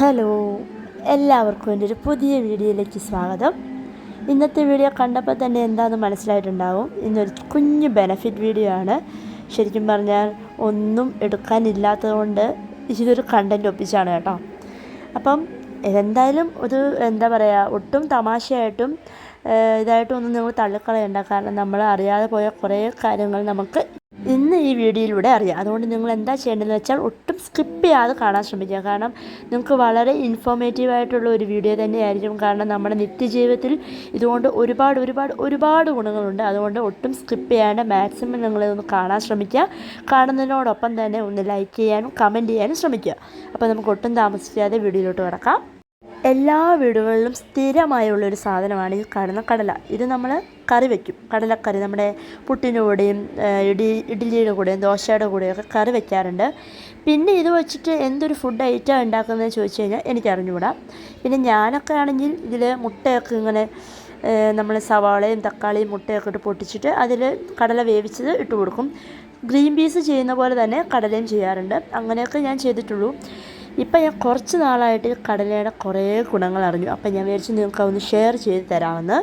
Hello എല്ലാവർക്കും എന്റെ ഒരു പുതിയ വീഡിയോയിലേക്ക് സ്വാഗതം. ഇന്നത്തെ വീഡിയോ കണ്ടപ്പോൾ തന്നെ എന്താണെന്ന് മനസ്സിലായിട്ടുണ്ടാവും. ഇന്നൊരു കുഞ്ഞ് ബെനഫിറ്റ് വീഡിയോ ആണ്. ശരിക്കും പറഞ്ഞാൽ ഒന്നും എടുക്കാനില്ലാത്തതുകൊണ്ട് ഇതൊരു കണ്ടന്റ് ഒപ്പിച്ചാണ് കേട്ടോ. അപ്പം എന്തായാലും ഒരു എന്താ പറയുക ഒട്ടും തമാശയായിട്ടും ഇതായിട്ടൊന്നും നിങ്ങൾ തള്ളിക്കളയണ്ട. കാരണം നമ്മൾ അറിയാതെ പോയ കുറേ കാര്യങ്ങൾ നമുക്ക് ഇന്ന് ഈ വീഡിയോയിലൂടെ അറിയാം. അതുകൊണ്ട് നിങ്ങൾ എന്താ ചെയ്യേണ്ടതെന്ന് വെച്ചാൽ ഒട്ടും സ്കിപ്പ് ചെയ്യാതെ കാണാൻ ശ്രമിക്കുക. കാരണം നിങ്ങൾക്ക് വളരെ ഇൻഫോർമേറ്റീവ് ആയിട്ടുള്ള ഒരു വീഡിയോ തന്നെയായിരിക്കും. കാരണം നമ്മുടെ നിത്യജീവിതത്തിൽ ഇതുകൊണ്ട് ഒരുപാട് ഒരുപാട് ഒരുപാട് ഗുണങ്ങളുണ്ട്. അതുകൊണ്ട് ഒട്ടും സ്കിപ്പ് ചെയ്യാണ്ട് മാക്സിമം നിങ്ങളിതൊന്ന് കാണാൻ ശ്രമിക്കുക. കാണുന്നതിനോടൊപ്പം തന്നെ ഒന്ന് ലൈക്ക് ചെയ്യാനും കമന്റ് ചെയ്യാനും ശ്രമിക്കുക. അപ്പോൾ നമുക്ക് ഒട്ടും താമസിക്കാതെ വീഡിയോയിലോട്ട് കിടക്കാം. എല്ലാ വീടുകളിലും സ്ഥിരമായുള്ളൊരു സാധനമാണ് ഈ കാണുന്ന കടല ഇത് നമ്മൾ കറി വയ്ക്കും കടലക്കറി നമ്മുടെ പുട്ടിന്റെ കൂടെയും ഇടി ഇഡ്ഡലിയുടെ കൂടെയും ദോശയുടെ കൂടെയൊക്കെ കറി വയ്ക്കാറുണ്ട് പിന്നെ ഇത് വെച്ചിട്ട് എന്തൊരു ഫുഡ് ഐറ്റം ഉണ്ടാക്കുന്നതെന്ന് ചോദിച്ചു കഴിഞ്ഞാൽ എനിക്കറിഞ്ഞുകൂടാ പിന്നെ ഞാനൊക്കെ ആണെങ്കിൽ ഇതിൽ മുട്ടയൊക്കെ ഇങ്ങനെ നമ്മൾ സവാളയും തക്കാളിയും മുട്ടയൊക്കെ ഇട്ട് പൊട്ടിച്ചിട്ട് അതിൽ കടല വേവിച്ചത് ഇട്ട് കൊടുക്കും. ഗ്രീൻ പീസ് ചെയ്യുന്ന പോലെ തന്നെ കടലയും ചെയ്യാറുണ്ട്. അങ്ങനെയൊക്കെ ഞാൻ ചെയ്തിട്ടുള്ളൂ. ഇപ്പം ഞാൻ കുറച്ച് നാളായിട്ട് കടലയുടെ കുറേ ഗുണങ്ങൾ അറിഞ്ഞു. അപ്പം ഞാൻ വിചാരിച്ചു നിങ്ങൾക്ക് ഒന്ന് ഷെയർ ചെയ്ത് തരാമെന്ന്.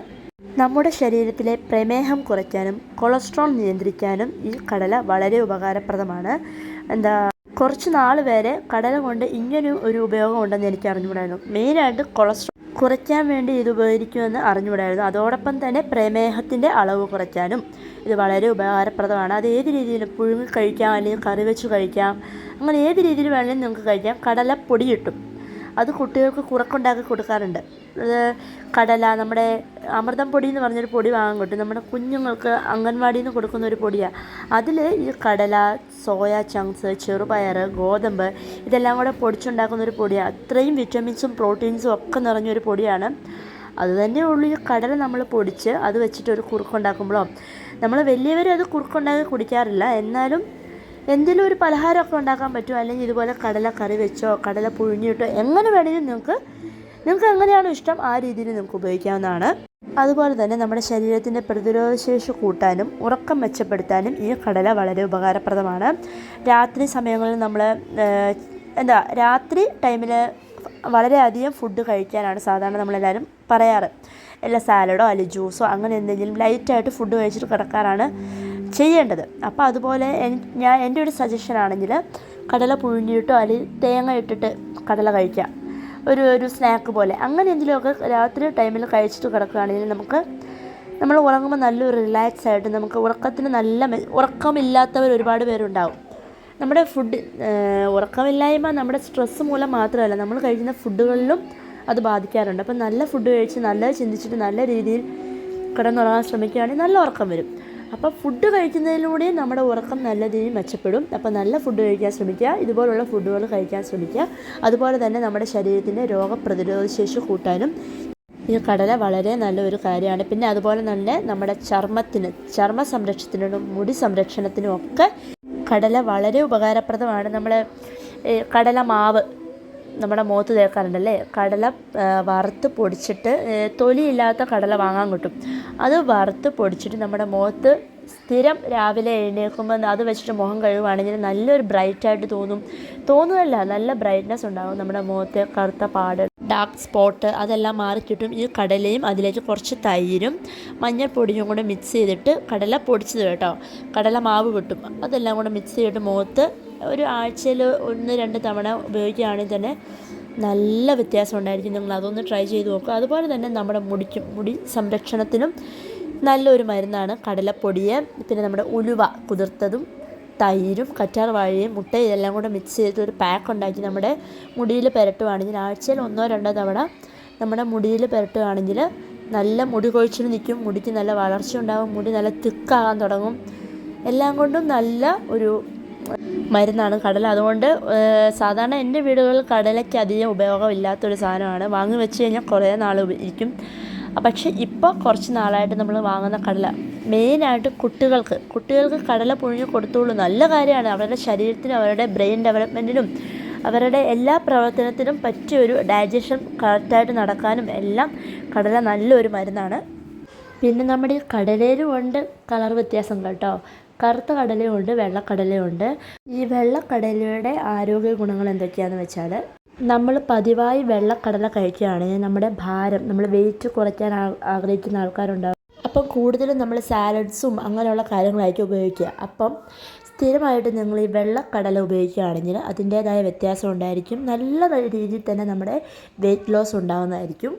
നമ്മുടെ ശരീരത്തിലെ പ്രമേഹം കുറയ്ക്കാനും കൊളസ്ട്രോൾ നിയന്ത്രിക്കാനും ഈ കടല വളരെ ഉപകാരപ്രദമാണ്. എന്താ കുറച്ച് നാൾ വരെ കടല കൊണ്ട് ഇങ്ങനെ ഒരു ഉപയോഗം ഉണ്ടെന്ന് എനിക്ക് അറിഞ്ഞുകൂടായിരുന്നു. മെയിനായിട്ട് കൊളസ്ട്രോൾ കുറയ്ക്കാൻ വേണ്ടി ഇത് ഉപകരിക്കുമെന്ന് അറിഞ്ഞുകൂടായിരുന്നു. അതോടൊപ്പം തന്നെ പ്രമേഹത്തിന്റെ അളവ് കുറയ്ക്കാനും ഇത് വളരെ ഉപകാരപ്രദമാണ്. അത് ഏത് രീതിയിലും പുഴുങ്ങി കഴിക്കാം അല്ലെങ്കിൽ കറി വെച്ച് കഴിക്കാം അങ്ങനെ ഏത് രീതിയിൽ വേണമെങ്കിലും നിങ്ങൾക്ക് കഴിക്കാം. കടലപ്പൊടി കിട്ടും. അത് കുട്ടികൾക്ക് കുറക്കുണ്ടാക്കി കൊടുക്കാറുണ്ട്. കടല നമ്മുടെ അമൃതം പൊടി എന്ന് പറഞ്ഞൊരു പൊടി വാങ്ങാൻ കിട്ടും. നമ്മുടെ കുഞ്ഞുങ്ങൾക്ക് അംഗൻവാടിയിൽ നിന്ന് കൊടുക്കുന്ന ഒരു പൊടിയാണ് അതിൽ ഈ കടല സോയ ചങ്ക്സ് ചെറുപയർ ഗോതമ്പ് ഇതെല്ലാം കൂടെ പൊടിച്ചുണ്ടാക്കുന്ന ഒരു പൊടിയാണ് അത്രയും വിറ്റമിൻസും പ്രോട്ടീൻസും ഒക്കെ നിറഞ്ഞൊരു പൊടിയാണ്. അതുതന്നെ ഉള്ളൂ ഈ കടല നമ്മൾ പൊടിച്ച് അത് വെച്ചിട്ട് ഒരു കുറുക്കുണ്ടാക്കുമ്പോഴോ. നമ്മൾ വലിയവരെ അത് കുറുക്കുണ്ടാക്കി കുടിക്കാറില്ല. എന്നാലും എന്തെങ്കിലും ഒരു പലഹാരമൊക്കെ ഉണ്ടാക്കാൻ പറ്റുമോ അല്ലെങ്കിൽ ഇതുപോലെ കടല കറി വെച്ചോ കടല പുഴുങ്ങിയിട്ടോ എങ്ങനെ വേണമെങ്കിലും നിങ്ങൾക്ക് നിങ്ങൾക്ക് എങ്ങനെയാണോ ഇഷ്ടം ആ രീതിയിൽ നമുക്ക് ഉപയോഗിക്കാവുന്നതാണ്. അതുപോലെ തന്നെ നമ്മുടെ ശരീരത്തിന്റെ പ്രതിരോധശേഷി കൂട്ടാനും ഉറക്കം മെച്ചപ്പെടുത്താനും ഈ കടല വളരെ ഉപകാരപ്രദമാണ്. രാത്രി സമയങ്ങളിൽ നമ്മൾ എന്താ രാത്രി ടൈമിൽ വളരെയധികം ഫുഡ് കഴിക്കാനാണ് സാധാരണ നമ്മളെല്ലാവരും പറയാറ്. എല്ലാ സാലഡോ അല്ലെങ്കിൽ ജ്യൂസോ അങ്ങനെ എന്തെങ്കിലും ലൈറ്റായിട്ട് ഫുഡ് കഴിച്ചിട്ട് കിടക്കാറാണ് ചെയ്യേണ്ടത്. അപ്പോൾ അതുപോലെ ഞാൻ എന്റെ ഒരു സജഷൻ ആണെങ്കിൽ കടല പുഴുങ്ങിയിട്ടോ അല്ലെങ്കിൽ തേങ്ങ ഇട്ടിട്ട് കടല കഴിക്കാം ഒരു ഒരു സ്നാക്ക് പോലെ. അങ്ങനെ എന്തെങ്കിലുമൊക്കെ രാത്രി ടൈമിൽ കഴിച്ചിട്ട് കിടക്കുകയാണെങ്കിൽ നമുക്ക് നമ്മൾ ഉറങ്ങുമ്പോൾ നല്ലൊരു റിലാക്സ് ആയിട്ട് നമുക്ക് ഉറക്കത്തിന് നല്ല ഉറക്കമില്ലാത്തവർ ഒരുപാട് പേരുണ്ടാവും. നമ്മുടെ ഫുഡ് ഉറക്കമില്ലായ്മ നമ്മുടെ സ്ട്രെസ്സ് മൂലം മാത്രമല്ല. നമ്മൾ കഴിക്കുന്ന ഫുഡുകളിലും അത് ബാധിക്കാറുണ്ട്. അപ്പം നല്ല ഫുഡ് കഴിച്ച് നല്ലത് ചിന്തിച്ചിട്ട് നല്ല രീതിയിൽ കിടന്നുറങ്ങാൻ ശ്രമിക്കുകയാണെങ്കിൽ നല്ല ഉറക്കം വരും. അപ്പോൾ ഫുഡ് കഴിക്കുന്നതിലൂടെ നമ്മുടെ ഉറക്കം നല്ല രീതിയിൽ മെച്ചപ്പെടും. അപ്പോൾ നല്ല ഫുഡ് കഴിക്കാൻ ശ്രമിക്കുക ഇതുപോലുള്ള ഫുഡുകൾ കഴിക്കാൻ ശ്രമിക്കുക. അതുപോലെ തന്നെ നമ്മുടെ ശരീരത്തിന്റെ രോഗപ്രതിരോധ ശേഷി കൂട്ടാനും. ഈ കടല വളരെ നല്ലൊരു കാര്യമാണ്. പിന്നെ അതുപോലെ തന്നെ നമ്മുടെ ചർമ്മത്തിന് ചർമ്മ സംരക്ഷണത്തിനും മുടി സംരക്ഷണത്തിനും ഒക്കെ കടല വളരെ ഉപകാരപ്രദമാണ്. നമ്മൾ കടല മാവ് നമ്മുടെ മുഖത്ത് തേക്കാറുണ്ടല്ലേ? കടല വറുത്ത് പൊടിച്ചിട്ട് തൊലിയില്ലാത്ത കടല വാങ്ങാൻ കിട്ടും. അത് വറുത്ത് പൊടിച്ചിട്ട് നമ്മുടെ മുഖത്ത് സ്ഥിരം രാവിലെ എഴുന്നേൽക്കുമ്പോൾ അത് വെച്ചിട്ട് മുഖം കഴുകുകയാണെങ്കിൽ നല്ലൊരു ബ്രൈറ്റായിട്ട് തോന്നും. തോന്നുമല്ല നല്ല ബ്രൈറ്റ്നെസ് ഉണ്ടാകും നമ്മുടെ മുഖത്തെ കറുത്ത പാട്. ഡാർക്ക് സ്പോട്ട് അതെല്ലാം മാറിക്കിട്ടും ഈ കടലയും അതിലേക്ക് കുറച്ച് തൈരും മഞ്ഞൾപ്പൊടിയും കൂടെ മിക്സ് ചെയ്തിട്ട് കടല പൊടിച്ചത് കേട്ടോ. കടല മാവ് കിട്ടും. അതെല്ലാം കൂടെ മിക്സ് ചെയ്തിട്ട് മുഖത്ത് ഒരു ആഴ്ചയിൽ ഒന്ന് രണ്ട് തവണ ഉപയോഗിക്കുകയാണെങ്കിൽ തന്നെ നല്ല വ്യത്യാസം ഉണ്ടായിരിക്കും. നിങ്ങൾ അതൊന്ന് ട്രൈ ചെയ്ത് നോക്കുക. അതുപോലെ തന്നെ നമ്മുടെ മുടിക്കും മുടി സംരക്ഷണത്തിനും നല്ലൊരു മരുന്നാണ് കടലപ്പൊടിയെ പിന്നെ നമ്മുടെ ഉലുവ കുതിർത്തതും തൈരും കറ്റാർ വാഴയും മുട്ട ഇതെല്ലാം കൂടെ മിക്സ് ചെയ്ത് ഒരു പാക്ക് ഉണ്ടാക്കി നമ്മുടെ മുടിയിൽ പുരട്ടുകയാണെങ്കിൽ ആഴ്ചയിൽ ഒന്നോ രണ്ടോ തവണ നമ്മുടെ മുടിയിൽ പുരട്ടുകയാണെങ്കിൽ നല്ല മുടി കൊഴിച്ചിൽ നിൽക്കും മുടിക്ക് നല്ല വളർച്ച ഉണ്ടാകും മുടി നല്ല തിക്കാകാൻ തുടങ്ങും. എല്ലാം കൊണ്ടും നല്ല ഒരു മരുന്നാണ് കടല. അതുകൊണ്ട് സാധാരണ എന്റെ വീടുകളിൽ കടലയ്ക്ക് അധികം ഉപയോഗമില്ലാത്തൊരു സാധനമാണ്. വാങ്ങി വെച്ച് കഴിഞ്ഞാൽ കുറേ നാൾ ഇരിക്കും. പക്ഷേ ഇപ്പോൾ കുറച്ച് നാളായിട്ട് നമ്മൾ വാങ്ങുന്ന കടല. മെയിനായിട്ട് കുട്ടികൾക്ക് കുട്ടികൾക്ക് കടല പുഴുങ്ങി കൊടുത്തോളൂ നല്ല കാര്യമാണ്. അവരുടെ ശരീരത്തിനും അവരുടെ ബ്രെയിൻ ഡെവലപ്മെന്റിനും അവരുടെ എല്ലാ പ്രവർത്തനത്തിനും പറ്റിയ ഒരു ഡൈജഷൻ കറക്റ്റായിട്ട് നടക്കാനും എല്ലാം കടല നല്ലൊരു മരുന്നാണ്. പിന്നെ നമ്മുടെ കടലയിലും ഉണ്ട് കളർ വ്യത്യാസം കേട്ടോ. കറുത്ത കടലയുണ്ട് വെള്ളക്കടലയുണ്ട്. ഈ വെള്ളക്കടലയുടെ ആരോഗ്യ ഗുണങ്ങൾ എന്തൊക്കെയാണെന്ന് വെച്ചാൽ നമ്മൾ പതിവായി വെള്ളക്കടല കഴിക്കുകയാണെങ്കിൽ നമ്മുടെ ഭാരം നമ്മൾ വെയിറ്റ് കുറയ്ക്കാൻ ആഗ്രഹിക്കുന്ന ആൾക്കാരുണ്ടാവും. അപ്പം കൂടുതലും നമ്മൾ സാലഡ്സും അങ്ങനെയുള്ള കാര്യങ്ങളായിരിക്കും ഉപയോഗിക്കുക. അപ്പം സ്ഥിരമായിട്ട് നിങ്ങൾ ഈ വെള്ളക്കടല ഉപയോഗിക്കുകയാണെങ്കിൽ അതിന്റേതായ വ്യത്യാസം ഉണ്ടായിരിക്കും. നല്ല രീതിയിൽ തന്നെ നമ്മുടെ വെയിറ്റ് ലോസ് ഉണ്ടാകുന്നതായിരിക്കും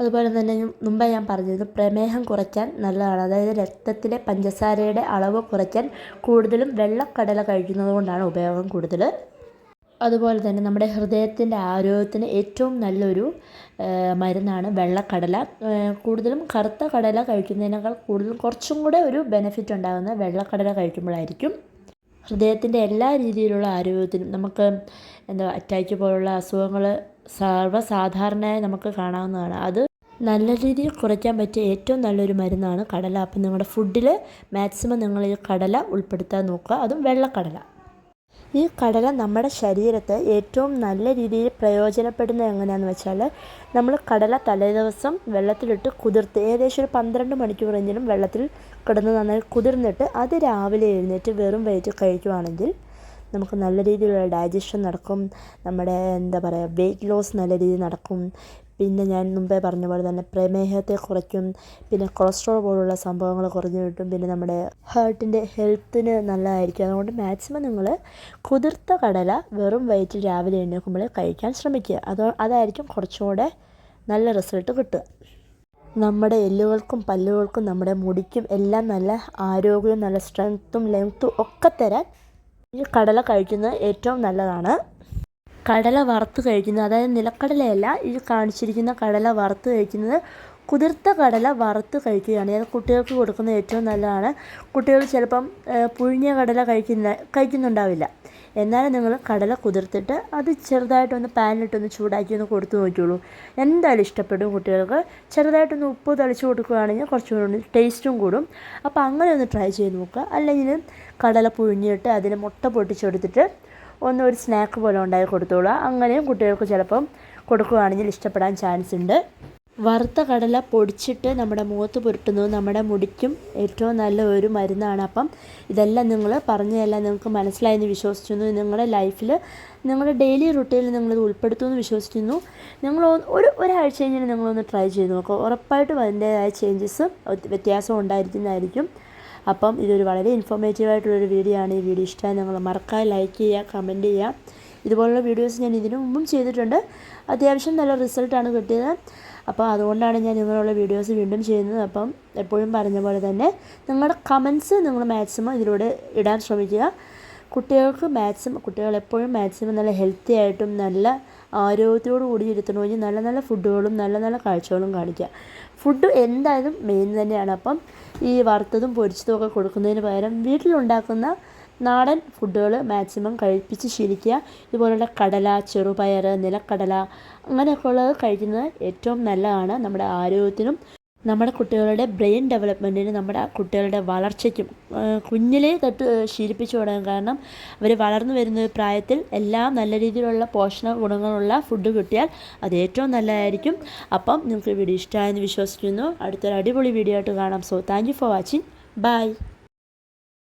അതുപോലെ തന്നെ മുമ്പേ ഞാൻ പറഞ്ഞത് പ്രമേഹം കുറയ്ക്കാൻ നല്ലതാണ്. അതായത് രക്തത്തിലെ പഞ്ചസാരയുടെ അളവ് കുറയ്ക്കാൻ കൂടുതലും വെള്ളക്കടല കഴിക്കുന്നത് കൊണ്ടാണ് ഉപയോഗം കൂടുതൽ. അതുപോലെ തന്നെ നമ്മുടെ ഹൃദയത്തിന്റെ ആരോഗ്യത്തിന് ഏറ്റവും നല്ലൊരു മരുന്നാണ് വെള്ളക്കടല. കൂടുതലും കറുത്ത കടല കഴിക്കുന്നതിനേക്കാൾ കൂടുതലും കുറച്ചും കൂടെ ഒരു ബെനിഫിറ്റ് ഉണ്ടാകുന്നത് വെള്ളക്കടല കഴിക്കുമ്പോഴായിരിക്കും ഹൃദയത്തിന്റെ എല്ലാ രീതിയിലുള്ള ആരോഗ്യത്തിനും നമുക്ക് എന്താ അറ്റാക്ക് പോലുള്ള അസുഖങ്ങൾ സർവസാധാരണയായി നമുക്ക് കാണാവുന്നതാണ്. അത് നല്ല രീതിയിൽ കുറയ്ക്കാൻ പറ്റിയ ഏറ്റവും നല്ലൊരു മരുന്നാണ് കടല. അപ്പം നിങ്ങളുടെ ഫുഡിൽ മാക്സിമം നിങ്ങൾ ഈ കടല ഉൾപ്പെടുത്താൻ നോക്കുക. അതും വെള്ളക്കടല. ഈ കടല നമ്മുടെ ശരീരത്തെ ഏറ്റവും നല്ല രീതിയിൽ പ്രയോജനപ്പെടുന്നത് എങ്ങനെയാണെന്ന് വെച്ചാൽ നമ്മൾ കടല തലേദിവസം വെള്ളത്തിലിട്ട് കുതിർത്ത് ഏകദേശം ഒരു പന്ത്രണ്ട് മണിക്കൂറെങ്കിലും വെള്ളത്തിൽ കിടന്ന് നന്നായി കുതിർന്നിട്ട് അത് രാവിലെ എഴുന്നേറ്റ് വെറും വയറ്റിൽ കഴിക്കുകയാണെങ്കിൽ നമുക്ക് നല്ല രീതിയിലുള്ള ഡൈജഷൻ നടക്കും. നമ്മുടെ എന്താ പറയുക വെയിറ്റ് ലോസ് നല്ല രീതിയിൽ നടക്കും. പിന്നെ ഞാൻ മുമ്പേ പറഞ്ഞ പോലെ തന്നെ പ്രമേഹത്തെ കുറയ്ക്കും പിന്നെ കൊളസ്ട്രോൾ പോലുള്ള സംഭവങ്ങൾ കുറഞ്ഞു കിട്ടും പിന്നെ നമ്മുടെ ഹാർട്ടിന്റെ ഹെൽത്തിന് നല്ലതായിരിക്കും. അതുകൊണ്ട് മാക്സിമം നിങ്ങൾ കുതിർത്ത കടല വെറും വയറ്റിൽ രാവിലെ എഴുന്നേൽക്കുമ്പോൾ കഴിക്കാൻ ശ്രമിക്കുക. അത് അതായിരിക്കും കുറച്ചുകൂടെ നല്ല റിസൾട്ട് കിട്ടുക. നമ്മുടെ എല്ലുകൾക്കും പല്ലുകൾക്കും നമ്മുടെ മുടിക്കും എല്ലാം നല്ല ആരോഗ്യവും നല്ല സ്ട്രെങ്ത്തും ലെങ്ത്തും ഒക്കെ തരാൻ ഈ കടല കഴിക്കുന്നത് ഏറ്റവും നല്ലതാണ്. കടല വറുത്ത് കഴിക്കുന്നത്. അതായത് നിലക്കടലയല്ല ഈ കാണിച്ചിരിക്കുന്ന കടല വറുത്ത് കഴിക്കുന്നത്. കുതിർത്ത കടല വറുത്ത് കഴിക്കുകയാണ്. അത് കുട്ടികൾക്ക് കൊടുക്കുന്നത് ഏറ്റവും നല്ലതാണ്. കുട്ടികൾ ചിലപ്പം പുഴിഞ്ഞ കടല കഴിക്കുന്ന കഴിക്കുന്നുണ്ടാവില്ല. എന്നാലും നിങ്ങൾ കടല കുതിർത്തിട്ട് അത് ചെറുതായിട്ടൊന്ന് പാനിലിട്ടൊന്ന് ചൂടാക്കി ഒന്ന് കൊടുത്തു നോക്കിയുള്ളൂ എന്തായാലും ഇഷ്ടപ്പെടും കുട്ടികൾക്ക്. ചെറുതായിട്ടൊന്ന് ഉപ്പ് തളിച്ച് കൊടുക്കുകയാണെങ്കിൽ കുറച്ചുകൂടി ടേസ്റ്റും കൂടും. അപ്പോൾ അങ്ങനെ ഒന്ന് ട്രൈ ചെയ്ത് നോക്കുക. അല്ലെങ്കിൽ കടല പുഴിഞ്ഞിട്ട് അതിന് മുട്ട പൊട്ടിച്ചെടുത്തിട്ട് ഒന്ന് ഒരു സ്നാക്ക് പോലെ ഉണ്ടാക്കി കൊടുത്തോളുക അങ്ങനെയും കുട്ടികൾക്ക് ചിലപ്പം കൊടുക്കുകയാണെങ്കിൽ ഇഷ്ടപ്പെടാൻ ചാൻസ് ഉണ്ട്. വറുത്ത കടല പൊടിച്ചിട്ട് നമ്മുടെ മുഖത്ത് പുരട്ടുന്നത് നമ്മുടെ മുടിക്കും ഏറ്റവും നല്ല ഒരു മരുന്നാണ് അപ്പം. ഇതെല്ലാം നിങ്ങൾ പറഞ്ഞതെല്ലാം നിങ്ങൾക്ക് മനസ്സിലായെന്ന് വിശ്വസിക്കുന്നു. നിങ്ങളുടെ ലൈഫിൽ നിങ്ങളുടെ ഡെയിലി റുട്ടീനിൽ നിങ്ങളിത് ഉൾപ്പെടുത്തുമെന്ന് വിശ്വസിക്കുന്നു. നിങ്ങൾ ഒരു ഒരാഴ്ച കഴിഞ്ഞാൽ നിങ്ങളൊന്ന് ട്രൈ ചെയ്ത് നോക്കുക ഉറപ്പായിട്ടും അതിന്റേതായ ചേഞ്ചസ് വ്യത്യാസം ഉണ്ടായിരിക്കുന്നതായിരിക്കും. അപ്പം ഇതൊരു വളരെ ഇൻഫോർമേറ്റീവ് ആയിട്ടുള്ളൊരു വീഡിയോ ആണ്. ഈ വീഡിയോ ഇഷ്ടമായി നിങ്ങൾ മറക്കാതെ ലൈക്ക് ചെയ്യുക കമന്റ് ചെയ്യുക. ഇതുപോലുള്ള വീഡിയോസ് ഞാൻ ഇതിനു മുമ്പും ചെയ്തിട്ടുണ്ട്. അത്യാവശ്യം നല്ല റിസൾട്ടാണ് കിട്ടിയത്. അപ്പോൾ അതുകൊണ്ടാണ് ഞാൻ ഇങ്ങനെയുള്ള വീഡിയോസ് വീണ്ടും ചെയ്യുന്നത്. അപ്പം എപ്പോഴും പറഞ്ഞ പോലെ തന്നെ നിങ്ങളുടെ കമൻസ് നിങ്ങൾ മാക്സിമം ഇതിലൂടെ ഇടാൻ ശ്രമിക്കുക. കുട്ടികൾക്ക് മാക്സിമം കുട്ടികൾ എപ്പോഴും മാക്സിമം നല്ല ഹെൽത്തി ആയിട്ടും നല്ല ആരോഗ്യത്തോടു കൂടി ഇരുത്തണമെങ്കിൽ നല്ല നല്ല ഫുഡുകളും നല്ല നല്ല കാഴ്ചകളും കാണിക്കുക. ഫുഡ് എന്തായാലും മെയിൻ തന്നെയാണ്. അപ്പം ഈ വറുത്തതും പൊരിച്ചതും ഒക്കെ കൊടുക്കുന്നതിന് പകരം വീട്ടിലുണ്ടാക്കുന്ന നാടൻ ഫുഡുകൾ മാക്സിമം കഴിപ്പിച്ച് ശീലിക്കുക. ഇതുപോലുള്ള കടല ചെറുപയർ നിലക്കടല അങ്ങനെയൊക്കെ ഉള്ളത് കഴിക്കുന്നത് ഏറ്റവും നല്ലതാണ്. നമ്മുടെ ആരോഗ്യത്തിനും നമ്മുടെ കുട്ടികളുടെ ബ്രെയിൻ ഡെവലപ്മെന്റിന് നമ്മുടെ കുട്ടികളുടെ വളർച്ചയ്ക്കും കുഞ്ഞിലേ തൊട്ട് ശീലിപ്പിച്ചു തുടങ്ങും കാരണം അവർ വളർന്നു വരുന്ന പ്രായത്തിൽ എല്ലാം നല്ല രീതിയിലുള്ള പോഷണ ഗുണങ്ങളുള്ള ഫുഡ് കിട്ടിയാൽ അത് ഏറ്റവും നല്ലതായിരിക്കും. അപ്പം നിങ്ങൾക്ക് വീഡിയോ ഇഷ്ടമായെന്ന് വിശ്വസിക്കുന്നു. അടുത്തൊരു അടിപൊളി വീഡിയോ ആയിട്ട് കാണാം. So thank for watching bye